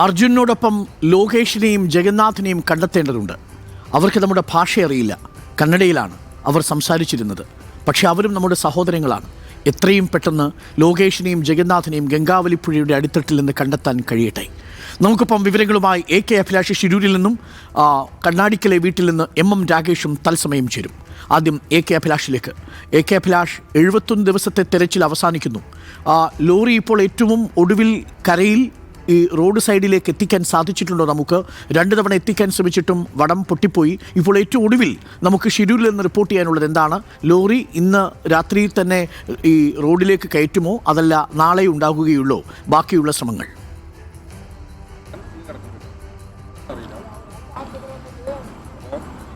അർജുനോടൊപ്പം ലോകേഷിനെയും ജഗന്നാഥിനെയും കണ്ടെത്തേണ്ടതുണ്ട്. അവർക്ക് നമ്മുടെ ഭാഷ അറിയില്ല കന്നഡയിലാണ് അവർ സംസാരിച്ചിരുന്നത്. പക്ഷേ അവരും നമ്മുടെ സഹോദരങ്ങളാണ്. എത്രയും പെട്ടെന്ന് ലോകേഷിനെയും ജഗന്നാഥിനെയും ഗംഗാവലിപ്പുഴയുടെ അടിത്തട്ടിൽ നിന്ന് കണ്ടെത്താൻ കഴിയട്ടെ. നമുക്കിപ്പം വിവരങ്ങളുമായി എ കെ അഭിലാഷ് ഷിരൂരിൽ നിന്നും കണ്ണാടിക്കലെ വീട്ടിൽ നിന്ന് എം എം രാകേഷും തത്സമയം ചേരും. ആദ്യം എ കെ അഭിലാഷിലേക്ക്. എ കെ അഭിലാഷ് എഴുപത്തൊന്ന് ദിവസത്തെ തെരച്ചിൽ അവസാനിക്കുന്നു. ലോറി ഇപ്പോൾ ഏറ്റവും ഒടുവിൽ കരയിൽ ഈ റോഡ് സൈഡിലേക്ക് എത്തിക്കാൻ സാധിച്ചിട്ടുണ്ടോ നമുക്ക്? രണ്ട് തവണ എത്തിക്കാൻ ശ്രമിച്ചിട്ടും വടം പൊട്ടിപ്പോയി. ഇപ്പോൾ ഏറ്റവും ഒടുവിൽ നമുക്ക് ഷെഡ്യൂളിൽ നിന്ന് റിപ്പോർട്ട് ചെയ്യാനുള്ളത് എന്താണ്? ലോറി ഇന്ന് രാത്രിയിൽ തന്നെ ഈ റോഡിലേക്ക് കയറ്റുമോ? അതല്ല നാളെ ഉണ്ടാകുകയുള്ളൂ? ബാക്കിയുള്ള ശ്രമങ്ങൾ.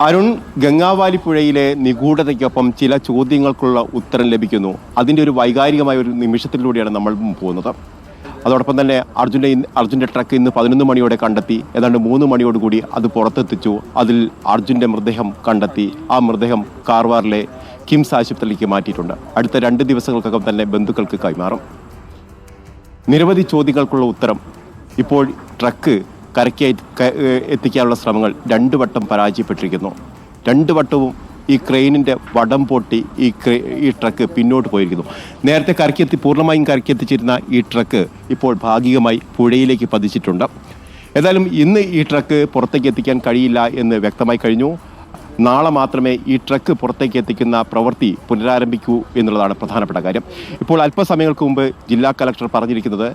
അരുൺ ഗംഗാവാലി പുഴയിലെ നിഗൂഢതയ്ക്കൊപ്പം ചില ചോദ്യങ്ങൾക്കുള്ള ഉത്തരം ലഭിക്കുന്നു. അതിന്റെ ഒരു വൈകാരികമായ ഒരു നിമിഷത്തിലൂടെയാണ് നമ്മൾ പോകുന്നത്. അതോടൊപ്പം തന്നെ അർജുന്റെ അർജുന്റെ ട്രക്ക് ഇന്ന് പതിനൊന്ന് മണിയോടെ കണ്ടെത്തി. ഏതാണ്ട് മൂന്ന് മണിയോടുകൂടി അത് പുറത്തെത്തിച്ചു. അതിൽ അർജുന്റെ മൃതദേഹം കണ്ടെത്തി. ആ മൃതദേഹം കാർവാറിലെ കിംസ് ആശുപത്രിയിലേക്ക് മാറ്റിയിട്ടുണ്ട്. അടുത്ത രണ്ട് ദിവസങ്ങൾക്കകം തന്നെ ബന്ധുക്കൾക്ക് കൈമാറും. നിരവധി ചോദ്യങ്ങൾക്കുള്ള ഉത്തരം. ഇപ്പോൾ ട്രക്ക് കരയ്ക്ക് എത്തിക്കാനുള്ള ശ്രമങ്ങൾ രണ്ടു വട്ടം പരാജയപ്പെട്ടിരിക്കുന്നു. രണ്ടു വട്ടവും ഈ ക്രെയിനിന്റെ വടം പൊട്ടി ഈ ഈ ട്രക്ക് പിന്നോട്ട് പോയിരിക്കുന്നു. നേരത്തെ കരക്കെത്തി പൂർണമായും കരക്കെത്തിച്ചിരുന്ന ഈ ട്രക്ക് ഇപ്പോൾ ഭാഗികമായി പുഴയിലേക്ക് പതിച്ചിട്ടുണ്ട്. ഏതായാലും ഇന്ന് ഈ ട്രക്ക് പുറത്തേക്ക് എത്തിക്കാൻ കഴിയില്ല എന്ന് വ്യക്തമായി കഴിഞ്ഞു. നാളെ മാത്രമേ ഈ ട്രക്ക് പുറത്തേക്ക് എത്തിക്കുന്ന പ്രവൃത്തി പുനരാരംഭിക്കൂ എന്നുള്ളതാണ് പ്രധാനപ്പെട്ട കാര്യം. ഇപ്പോൾ അല്പസമയങ്ങൾക്ക് മുമ്പ് ജില്ലാ കലക്ടർ പറഞ്ഞിരിക്കുന്നത്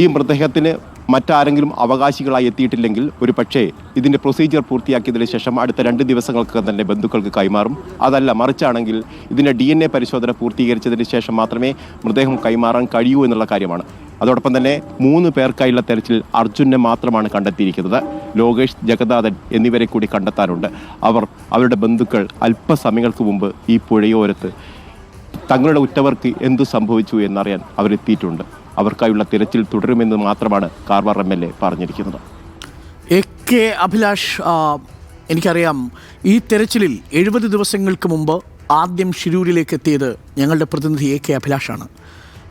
ഈ മൃതദേഹത്തിന് മറ്റാരെങ്കിലും അവകാശികളായി എത്തിയിട്ടില്ലെങ്കിൽ ഒരു പക്ഷേ ഇതിന്റെ പ്രൊസീജിയർ പൂർത്തിയാക്കിയതിന് ശേഷം അടുത്ത രണ്ട് ദിവസങ്ങൾക്ക് തന്നെ ബന്ധുക്കൾക്ക് കൈമാറും. അതല്ല മറിച്ചാണെങ്കിൽ ഇതിന്റെ ഡി എൻ എ പരിശോധന പൂർത്തീകരിച്ചതിന് ശേഷം മാത്രമേ മൃതദേഹം കൈമാറാൻ കഴിയൂ എന്നുള്ള കാര്യമാണ്. അതോടൊപ്പം തന്നെ മൂന്ന് പേർക്കായുള്ള തെരച്ചിൽ അർജുനെ മാത്രമാണ് കണ്ടെത്തിയിരിക്കുന്നത്. ലോകേഷ് ജഗദാഥൻ എന്നിവരെ കൂടി കണ്ടെത്താനുണ്ട്. അവർ അവരുടെ ബന്ധുക്കൾ അല്പസമയങ്ങൾക്ക് മുമ്പ് ഈ പുഴയോരത്ത് തങ്ങളുടെ ഉറ്റവർക്ക് എന്തു സംഭവിച്ചു എന്നറിയാൻ അവരെത്തിയിട്ടുണ്ട്. അവർക്കായുള്ള തിരച്ചിൽ തുടരുമെന്ന് മാത്രമാണ് കാർവാർ എം എൽ എ പറഞ്ഞിരിക്കുന്നത്. എ കെ അഭിലാഷ് എനിക്കറിയാം ഈ തെരച്ചിലിൽ എഴുപത് ദിവസങ്ങൾക്ക് മുമ്പ് ആദ്യം ഷിരൂരിലേക്ക് എത്തിയത് ഞങ്ങളുടെ പ്രതിനിധി എ കെ അഭിലാഷാണ്.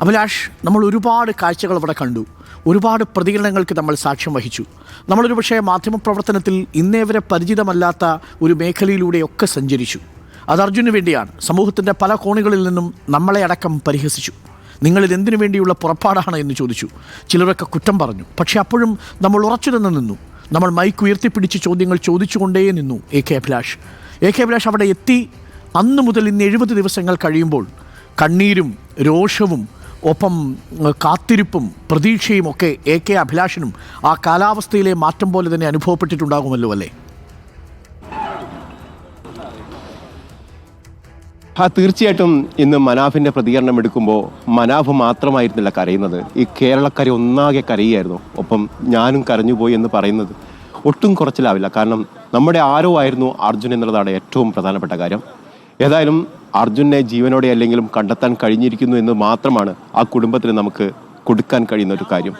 അഭിലാഷ് നമ്മൾ ഒരുപാട് കാഴ്ചകൾ അവിടെ കണ്ടു. ഒരുപാട് പ്രതികരണങ്ങൾക്ക് നമ്മൾ സാക്ഷ്യം വഹിച്ചു. നമ്മളൊരു പക്ഷേ മാധ്യമപ്രവർത്തനത്തിൽ ഇന്നേ വരെ പരിചിതമല്ലാത്ത ഒരു മേഖലയിലൂടെയൊക്കെ സഞ്ചരിച്ചു. അത് അർജുന് വേണ്ടിയാണ്. സമൂഹത്തിന്റെ പല കോണുകളിൽ നിന്നും നമ്മളെ അടക്കം പരിഹസിച്ചു. നിങ്ങളിൽ എന്തിനു വേണ്ടിയുള്ള പുറപ്പാടാണ് എന്ന് ചോദിച്ചു. ചിലരൊക്കെ കുറ്റം പറഞ്ഞു. പക്ഷെ അപ്പോഴും നമ്മൾ ഉറച്ചു നിന്ന് നിന്നു. നമ്മൾ മൈക്ക് ഉയർത്തിപ്പിടിച്ച് ചോദ്യങ്ങൾ ചോദിച്ചുകൊണ്ടേ നിന്നു A K Abhilash. A K Abhilash അവിടെ എത്തി. അന്ന് മുതൽ ഇന്ന് എഴുപത് ദിവസങ്ങൾ കഴിയുമ്പോൾ കണ്ണീരും രോഷവും ഒപ്പം കാത്തിരിപ്പും പ്രതീക്ഷയും ഒക്കെ എ കെ അഭിലാഷിനും ആ കാലാവസ്ഥയിലെ മാറ്റം പോലെ തന്നെ അനുഭവപ്പെട്ടിട്ടുണ്ടാകുമല്ലോ അല്ലേ? ആ തീർച്ചയായിട്ടും ഇന്ന് മനാഫിന്റെ പ്രതികരണം എടുക്കുമ്പോൾ മനാഫ് മാത്രമായിരുന്നില്ല കരയുന്നത്. ഈ കേരളക്കര ഒന്നാകെ കരയുകയായിരുന്നു. ഒപ്പം ഞാനും കരഞ്ഞുപോയി എന്ന് പറയുന്നത് ഒട്ടും കുറച്ചിലാവില്ല. കാരണം നമ്മുടെ ആരോ ആയിരുന്നു അർജുൻ എന്നുള്ളതാണ് ഏറ്റവും പ്രധാനപ്പെട്ട കാര്യം. ഏതായാലും അർജുനെ ജീവനോടെ അല്ലെങ്കിലും കണ്ടെത്താൻ കഴിഞ്ഞിരിക്കുന്നു എന്ന് മാത്രമാണ് ആ കുടുംബത്തിന് നമുക്ക് കൊടുക്കാൻ കഴിയുന്ന ഒരു കാര്യം.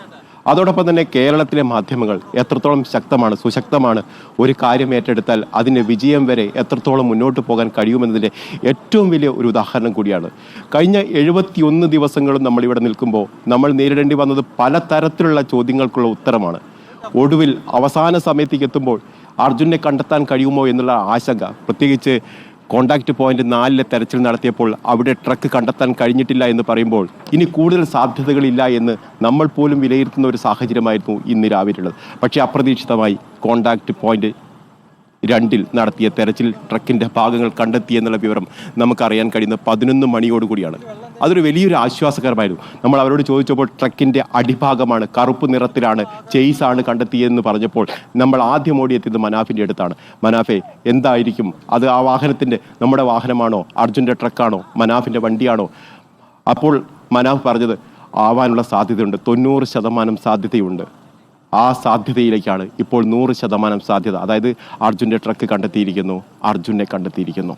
അതോടൊപ്പം തന്നെ കേരളത്തിലെ മാധ്യമങ്ങൾ എത്രത്തോളം ശക്തമാണ് സുശക്തമാണ് ഒരു കാര്യം ഏറ്റെടുത്താൽ അതിന്റെ വിജയം വരെ എത്രത്തോളം മുന്നോട്ട് പോകാൻ കഴിയുമെന്നതിന്റെ ഏറ്റവും വലിയ ഒരു ഉദാഹരണം കൂടിയാണ്. കഴിഞ്ഞ എഴുപത്തിയൊന്ന് ദിവസങ്ങളും നമ്മളിവിടെ നിൽക്കുമ്പോൾ നമ്മൾ നേരിടേണ്ടി വന്നത് പലതരത്തിലുള്ള ചോദ്യങ്ങൾക്കുള്ള ഉത്തരമാണ്. ഒടുവിൽ അവസാന സമയത്തേക്ക് എത്തുമ്പോൾ അർജുനെ കണ്ടെത്താൻ കഴിയുമോ എന്നുള്ള ആശങ്ക. പ്രത്യേകിച്ച് കോണ്ടാക്ട് പോയിന്റ് നാലിലെ തെരച്ചിൽ നടത്തിയപ്പോൾ അവിടെ ട്രക്ക് കണ്ടെത്താൻ കഴിഞ്ഞിട്ടില്ല എന്ന് പറയുമ്പോൾ ഇനി കൂടുതൽ സാധ്യതകളില്ല എന്ന് നമ്മൾ പോലും വിലയിരുത്തുന്ന ഒരു സാഹചര്യമായിരുന്നു ഇന്ന് രാവിലെയുള്ളത് പക്ഷേ അപ്രതീക്ഷിതമായി കോണ്ടാക്ട് പോയിന്റ് രണ്ടിൽ നടത്തിയ തെരച്ചിൽ ട്രക്കിന്റെ ഭാഗങ്ങൾ കണ്ടെത്തി എന്നുള്ള വിവരം നമുക്കറിയാൻ കഴിയുന്ന പതിനൊന്ന് മണിയോടുകൂടിയാണ്. അതൊരു വലിയൊരു ആശ്വാസകരമായിരുന്നു. നമ്മൾ അവരോട് ചോദിച്ചപ്പോൾ ട്രക്കിന്റെ അടിഭാഗമാണ് കറുപ്പ് നിറത്തിലാണ് ചെയ്സാണ് കണ്ടെത്തിയതെന്ന് പറഞ്ഞപ്പോൾ നമ്മൾ ആദ്യം ഓടിയെത്തിയത് മനാഫിന്റെ അടുത്താണ്. മനാഫെ എന്തായിരിക്കും? അത് ആ വാഹനത്തിന്റെ നമ്മുടെ വാഹനമാണോ? അർജുന്റെ ട്രക്കാണോ? മനാഫിന്റെ വണ്ടിയാണോ? അപ്പോൾ മനാഫ് പറഞ്ഞത് ആവാനുള്ള സാധ്യതയുണ്ട്. തൊണ്ണൂറ് ശതമാനം സാധ്യതയുണ്ട്. ആ സാധ്യതയിലേക്കാണ് ഇപ്പോൾ നൂറ് ശതമാനം സാധ്യത. അതായത് അർജുന്റെ ട്രക്ക് കണ്ടെത്തിയിരിക്കുന്നു. അർജുനെ കണ്ടെത്തിയിരിക്കുന്നു.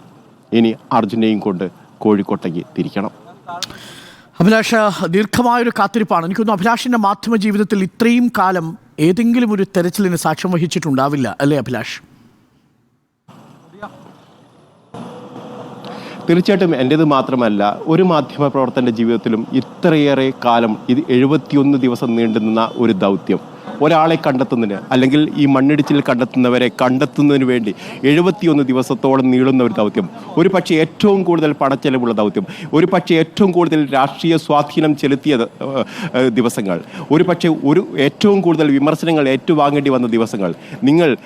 ഇനി അർജുനെയും കൊണ്ട് കോഴിക്കോട്ടേക്ക് തിരിക്കണം. അഭിലാഷ ദീർഘമായൊരു കാത്തിരിപ്പാണ്. എനിക്കൊന്നും അഭിലാഷിന്റെ മാധ്യമ ജീവിതത്തിൽ ഇത്രയും കാലം ഏതെങ്കിലും ഒരു തെരച്ചിലിന് സാക്ഷ്യം വഹിച്ചിട്ടുണ്ടാവില്ല അല്ലേ അഭിലാഷ്? തീർച്ചയായിട്ടും എന്റേത് മാത്രമല്ല ഒരു മാധ്യമ പ്രവർത്തന്റെ ജീവിതത്തിലും ഇത്രയേറെ കാലം ഇത് എഴുപത്തിയൊന്ന് ദിവസം നീണ്ടുനിന്ന ഒരു ദൗത്യം. ഒരാളെ കണ്ടെത്തുന്നതിന് അല്ലെങ്കിൽ ഈ മണ്ണിടിച്ചിൽ കണ്ടെത്തുന്നവരെ കണ്ടെത്തുന്നതിന് വേണ്ടി എഴുപത്തിയൊന്ന് ദിവസത്തോളം നീളുന്ന ഒരു ദൗത്യം. ഒരു പക്ഷേ ഏറ്റവും കൂടുതൽ പണച്ചെലവുള്ള ദൗത്യം. ഒരു പക്ഷേ ഏറ്റവും കൂടുതൽ രാഷ്ട്രീയ സ്വാധീനം ചെലുത്തിയ ദിവസങ്ങൾ. ഒരു പക്ഷേ ഒരു ഏറ്റവും കൂടുതൽ വിമർശനങ്ങൾ ഏറ്റുവാങ്ങേണ്ടി വന്ന ദിവസങ്ങൾ. നിങ്ങൾ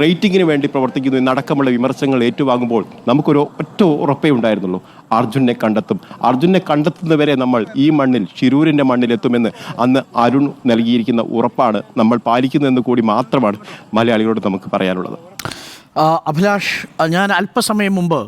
റേറ്റിങ്ങിന് വേണ്ടി പ്രവർത്തിക്കുന്നു എന്നടക്കമുള്ള വിമർശനങ്ങൾ ഏറ്റുവാങ്ങുമ്പോൾ നമുക്കൊരു ഒറ്റ ഉറപ്പേ ഉണ്ടായിരുന്നുള്ളൂ. അർജുനെ കണ്ടെത്തും. അർജുനെ കണ്ടെത്തുന്നവരെ നമ്മൾ ഈ മണ്ണിൽ ശിരൂരിന്റെ മണ്ണിലെത്തുമെന്ന് അന്ന് അരുൺ നൽകിയിരിക്കുന്ന ഉറപ്പാണ് നമ്മൾ പാലിക്കുന്നതെന്ന് കൂടി മാത്രമാണ് മലയാളികളോട് നമുക്ക് പറയാനുള്ളത്. അഭിലാഷ് ഞാൻ അല്പസമയം മുമ്പ്